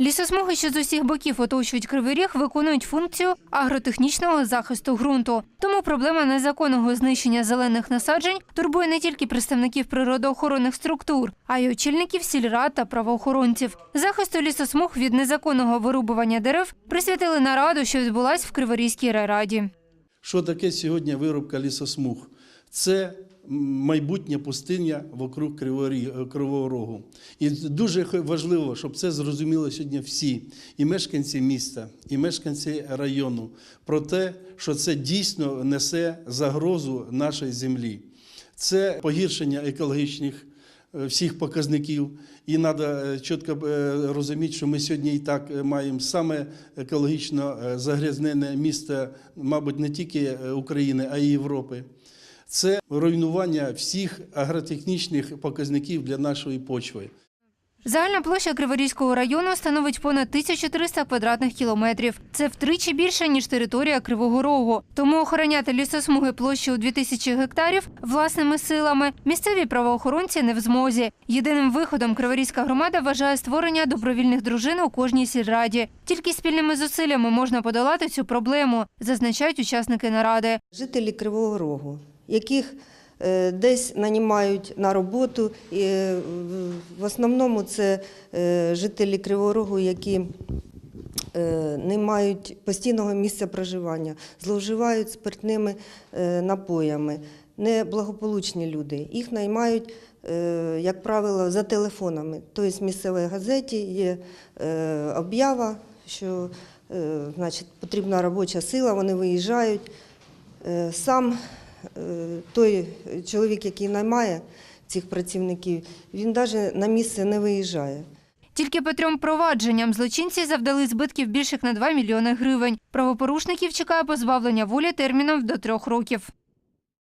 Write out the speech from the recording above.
Лісосмуги, що з усіх боків оточують кривий ріг, виконують функцію агротехнічного захисту ґрунту. Тому проблема незаконного знищення зелених насаджень турбує не тільки представників природоохоронних структур, а й очільників сільрад та правоохоронців. Захисту лісосмуг від незаконного вирубування дерев присвятили нараду, що відбулась в Криворізькій райраді. Що таке сьогодні вирубка лісосмуг? Це м, майбутня пустиня вокруг Кривого Рогу. І дуже важливо, щоб це зрозуміли сьогодні всі, і мешканці міста, і мешканці району, про те, що це дійсно несе загрозу нашій землі. Це погіршення екологічних е, всіх показників. І треба чітко е, розуміти, що ми сьогодні і так е, маємо саме екологічно е, загрязнене місто, мабуть, не тільки е, України, а й Європи. Це руйнування всіх агротехнічних показників для нашої почви. Загальна площа Криворізького району становить понад 1300 квадратних кілометрів. Це втричі більше, ніж територія Кривого Рогу. Тому охороняти лісосмуги площі у 2000 гектарів власними силами місцеві правоохоронці не в змозі. Єдиним виходом Криворізька громада вважає створення добровільних дружин у кожній сільраді. Тільки спільними зусиллями можна подолати цю проблему, зазначають учасники наради. жителі Кривого Рогу, яких е, десь нанімають на роботу. І, е, в- основному це е, жителі Кривого Рогу, які не мають постійного місця проживання, зловживають спиртними напоями, неблагополучні люди. Їх наймають, як правило, за телефонами. Тобто в місцевій газеті є об'ява, що значить, потрібна робоча сила, вони виїжджають. Сам той чоловік, який наймає цих працівників, він навіть на місце не виїжджає. Тільки по трьом провадженням злочинці завдали збитків більших на 2 мільйони гривень. Правопорушників чекає позбавлення волі терміном до трьох років.